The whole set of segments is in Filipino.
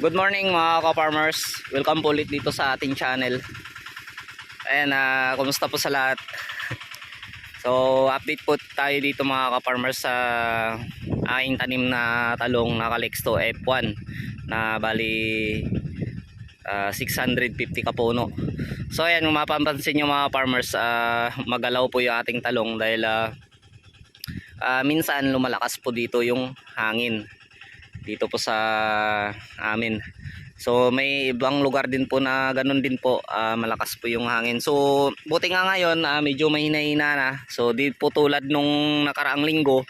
Good morning mga ka-farmers. Welcome po ulit dito sa ating channel. Ayan, ah, kumusta po sa lahat? So, update po tayo dito mga ka-farmers sa aking tanim na talong na Calixto F1 na bali ah, 650 kapuno. So, ayan, kung mapapansin nyo mga farmers, ah, magalaw po yung ating talong dahil ah, ah, minsan lumalakas po dito yung hangin dito po sa amin. So may ibang lugar din po na ganun din po, ah, malakas po yung hangin. So buti nga ngayon ah, medyo mahina-hina na. So di po tulad nung nakaraang linggo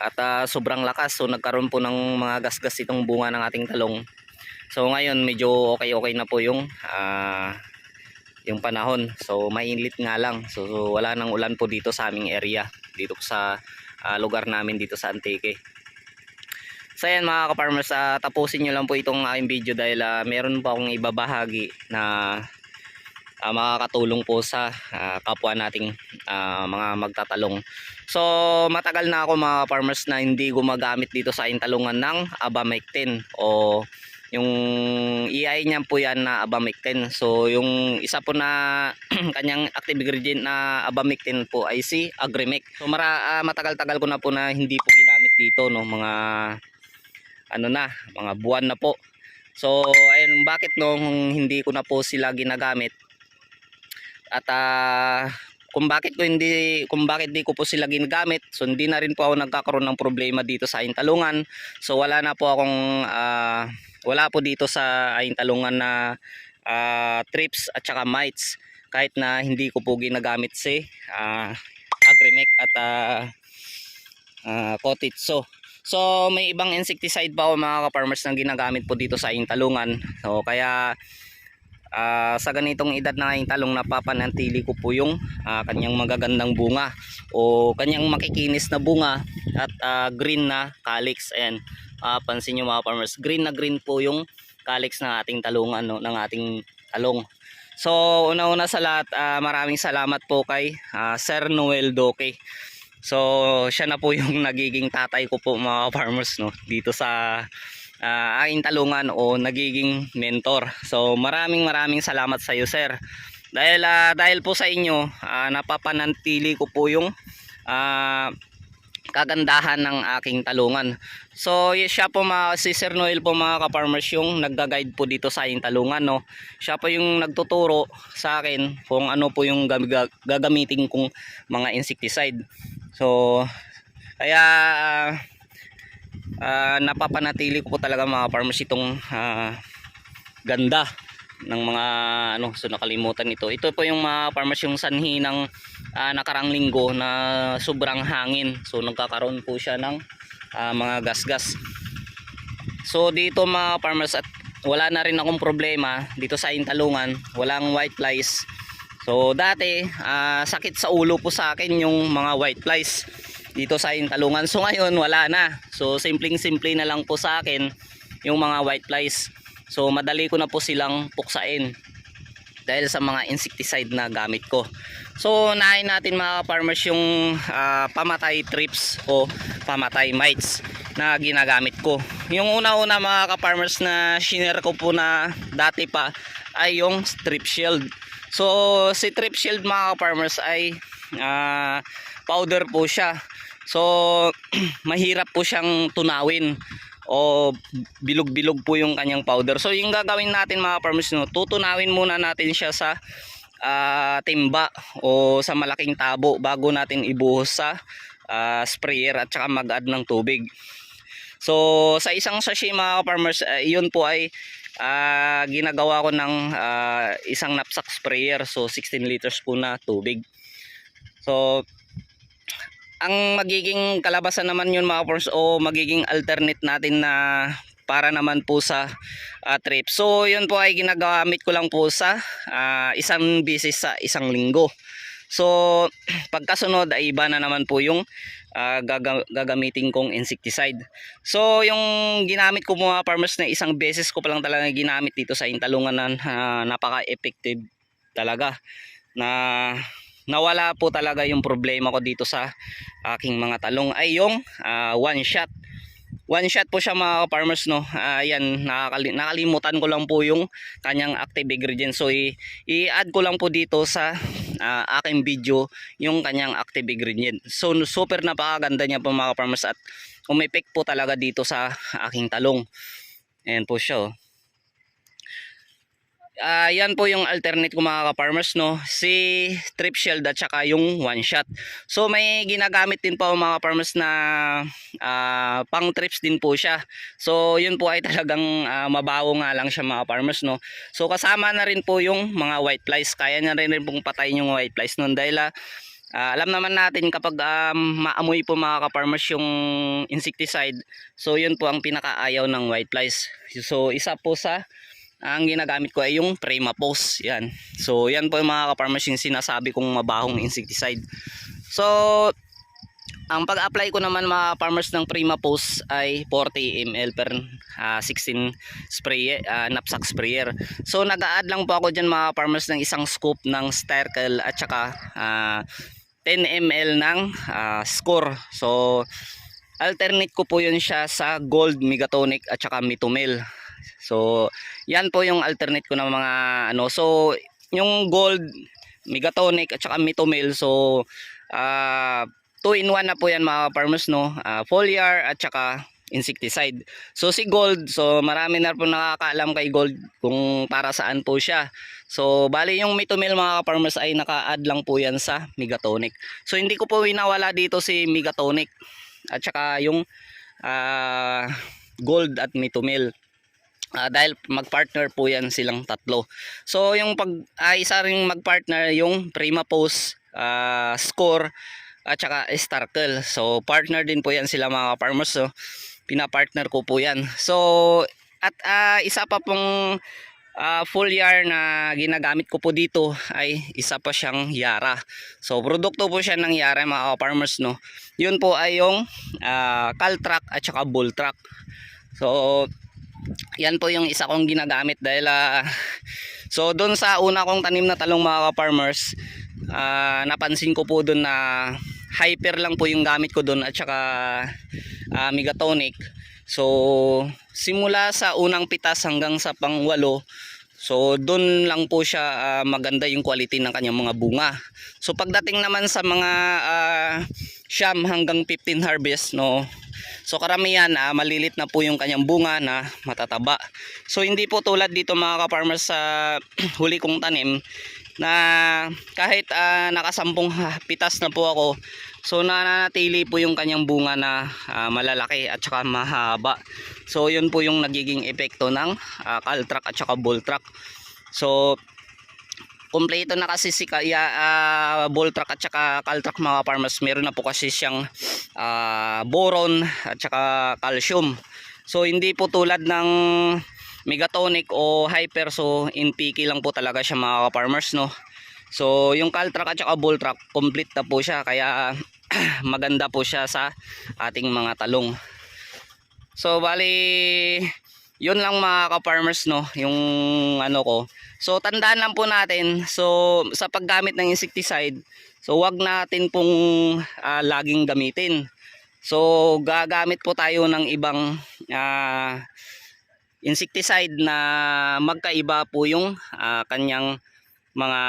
at ah, sobrang lakas. So nagkaroon po ng mga gasgas itong bunga ng ating talong. So ngayon medyo okay-okay na po yung ah, yung panahon. So mainit nga lang. So, so wala nang ulan po dito sa aming area. Dito po sa ah, lugar namin dito sa Antique. So ayan mga ka-farmers, ah, tapusin nyo lang po itong aking video dahil ah, meron pa akong ibabahagi na ah, makakatulong po sa ah, kapwa nating ah, mga magtatalong. So matagal na ako mga farmers na hindi gumagamit dito sa aking talungan ng Abamectin o yung EI niyan po yan na Abamectin. So yung isa po na kanyang active ingredient na Abamectin po ay si Agrimec. So mara, ah, matagal-tagal ko na po na hindi po ginamit dito no mga ano na, mga buwan na po. So, ayun, bakit nung hindi ko na po sila ginagamit? At ah, kung bakit ko hindi kung bakit di ko po sila ginagamit, so hindi na rin po ako nagkakaroon ng problema dito sa aking talungan. So wala na po akong ah, wala po dito sa aking talungan na ah, trips at saka mites kahit na hindi ko po ginagamit si ah, Agrimec at uh, Kotitso. So may ibang insecticide pa ako mga ka-farmers na ginagamit po dito sa aking talungan. So kaya ah, sa ganitong edad na aking talong napapanatili ko po yung ah, kanyang magagandang bunga o kanyang makikinis na bunga at ah, green na calyx. Ayan, Ah, pansin nyo mga farmers, green na green po yung calyx ng ating talungan, no, ng ating talong. So una-una sa lahat, ah, maraming salamat po kay ah, Sir Noel Doke. So siya na po yung nagiging tatay ko po mga farmers no dito sa uh, aking talungan o nagiging mentor. So maraming maraming salamat sa iyo sir. Dahil ah, dahil po sa inyo ah, napapanatili ko po yung ah, kagandahan ng aking talungan. So siya po mga si Sir Noel po mga ka-farmers yung nagga-guide po dito sa aking talungan no. Siya po yung nagtuturo sa akin kung ano po yung gag- gag- gagamitin kong mga insecticide. So kaya ah, ah, napapanatili ko po talaga mga farmers itong ah, ganda ng mga ano so nakalimutan ito. Ito po yung mga farmers yung sanhi ng ah, nakarang linggo na sobrang hangin. So nagkakaroon po siya ng ah, mga gasgas. So dito mga farmers at wala na rin akong problema dito sa Intalungan, walang white flies. So dati ah, sakit sa ulo po sa akin yung mga white flies dito sa Intalungan. So ngayon wala na. So simpleng-simple na lang po sa akin yung mga white flies. So madali ko na po silang puksain dahil sa mga insecticide na gamit ko. So unahin natin mga farmers yung ah, pamatay trips o pamatay mites na ginagamit ko. Yung una-una mga ka-farmers na shinare ko po na dati pa ay yung strip shield. So si strip shield mga ka-farmers ay ah, powder po siya. So mahirap po siyang tunawin o bilog-bilog po yung kanyang powder. So yung gagawin natin mga farmers no, tutunawin muna natin siya sa ah, timba o sa malaking tabo bago natin ibuhos sa ah, sprayer at saka mag-add ng tubig. So sa isang sachet mga farmers, yun po ay ah, ginagawa ko ng ah, isang knapsack sprayer. So 16 liters po na tubig. So ang magiging kalabasan naman yun mga farmers o magiging alternate natin na para naman po sa ah, trip. So yun po ay ginagamit ko lang po sa ah, isang bisis sa isang linggo. So pagkasunod ay iba na naman po yung ah, gaga- gagamitin kong insecticide. So yung ginamit ko mga farmers na isang beses ko pa lang talaga ginamit dito sa intalungan na ah, napaka-effective talaga na nawala po talaga yung problema ko dito sa aking mga talong ay yung ah, one shot one shot po siya mga farmers no. Ayan, nakakali- nakalimutan ko lang po yung kanyang active ingredient. So i-add ko lang po dito sa ah, aking video yung kanyang active ingredient. So super napakaganda niya po mga farmers at umepek po talaga dito sa aking talong. Ayan po siya. oh. Ah, yan po yung alternate ko mga ka-farmers no. Si trip shield at saka yung one shot. So may ginagamit din po mga farmers na ah, pang trips din po siya. So yun po ay talagang ah, mabaho nga lang siya mga farmers no. So kasama na rin po yung mga white flies. Kaya niya rin, rin pong patayin yung white flies nun dahil ah, ah, alam naman natin kapag um, maamoy po mga ka-farmers yung insecticide. So yun po ang pinakaayaw ng white flies. So isa po sa ang ginagamit ko ay yung Prima Post. Yan. So, yan po yung mga ka-farmers yung sinasabi kong mabahong insecticide. So, ang pag-apply ko naman mga farmers ng Prima Post ay 40 ml per ah, 16 spray, ah, knapsack sprayer. So, nag-a-add lang po ako dyan mga farmers ng isang scoop ng Sterkel at saka ah, 10 ml ng ah, Score. So, alternate ko po yun siya sa Gold Megatonic at saka Mitomel. So, yan po yung alternate ko ng mga ano. So, yung gold, megatonic at saka mitomil. So, ah 2 in 1 na po yan mga farmers no. Ah, foliar at saka insecticide. So si gold, so marami na po nakakaalam kay gold kung para saan po siya. So bali yung mitomil mga farmers ay naka-add lang po yan sa megatonic. So hindi ko po winawala dito si megatonic at saka yung ah, gold at mitomil. Ah, dahil magpartner po yan silang tatlo. So yung pag ah, isa ring magpartner yung Prima Post, ah, Score at saka Starkel. So partner din po yan sila mga farmers. So pinapartner ko po yan. So at ah, isa pa pong ah, full yar na ginagamit ko po dito ay isa pa siyang Yara. So produkto po siya ng Yara mga farmers no. Yun po ay yung ah, Caltrac at saka Bulltrack. So yan po yung isa kong ginagamit dahil ah, so doon sa una kong tanim na talong mga farmers ah, napansin ko po doon na hyper lang po yung gamit ko doon at saka ah, megatonic so simula sa unang pitas hanggang sa pangwalo So doon lang po siya ah, maganda yung quality ng kanyang mga bunga. So pagdating naman sa mga ah, siyam hanggang 15 harvest no. So karamihan ah, malilit na po yung kanyang bunga na matataba. So hindi po tulad dito mga ka-farmers sa huli kong tanim na kahit ah, nakasampung pitas na po ako so nananatili po yung kanyang bunga na ah, malalaki at saka mahaba. So yun po yung nagiging epekto ng uh, Caltrac at saka Voltrac. So kompleto na kasi si Kaya uh, Voltrac at saka Caltrac mga farmers. Meron na po kasi siyang ah, boron at saka calcium. So hindi po tulad ng megatonic o hyper so NPK lang po talaga siya mga farmers no. So yung Caltrac at saka Voltrac complete na po siya kaya maganda po siya sa ating mga talong. So bali yun lang mga ka-farmers no, yung ano ko. So tandaan lang po natin, so sa paggamit ng insecticide, so wag natin pong ah, laging gamitin. So gagamit po tayo ng ibang ah, insecticide na magkaiba po yung ah, kanyang mga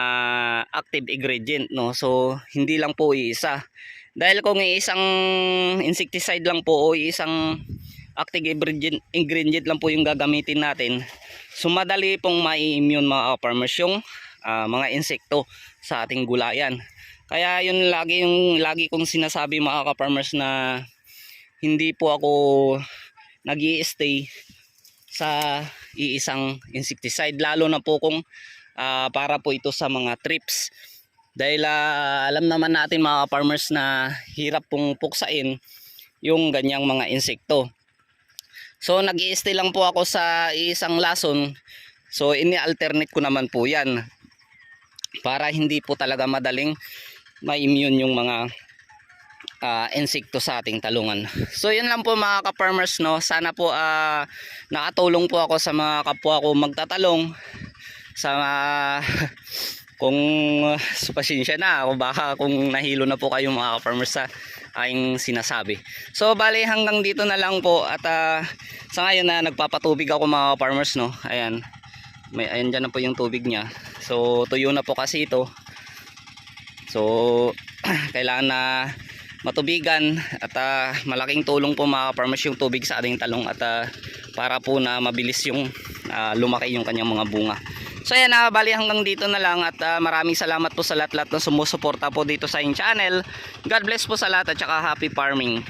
active ingredient no. So hindi lang po iisa. Dahil kung isang insecticide lang po o isang active ingredient, ingredient lang po yung gagamitin natin. So madali pong mai-immune mga farmers yung ah, mga insekto sa ating gulayan. Kaya yun lagi yung lagi kong sinasabi mga ka-farmers na hindi po ako nag stay sa iisang insecticide lalo na po kung ah, para po ito sa mga trips. Dahil ah, alam naman natin mga farmers na hirap pong puksain yung ganyang mga insekto So nag stay lang po ako sa isang lason. So ini-alternate ko naman po 'yan. Para hindi po talaga madaling ma-immune yung mga ah, insekto sa ating talungan. So yun lang po mga ka-farmers no. Sana po ah, nakatulong po ako sa mga kapwa ko magtatalong sa ah, kung uh, pasensya na ako baka kung nahilo na po kayo mga ka-farmers sa aking sinasabi. So bali hanggang dito na lang po at ah, sa ngayon na nagpapatubig ako mga farmers no. Ayan. May ayan dyan na po yung tubig niya. So tuyo na po kasi ito. So kailangan na matubigan at ah, malaking tulong po mga farmers yung tubig sa ating talong at ah, para po na mabilis yung ah, lumaki yung kanyang mga bunga. So ayan na bali hanggang dito na lang at ah, maraming salamat po sa lahat-lahat na sumusuporta po dito sa in channel. God bless po sa lahat at saka happy farming.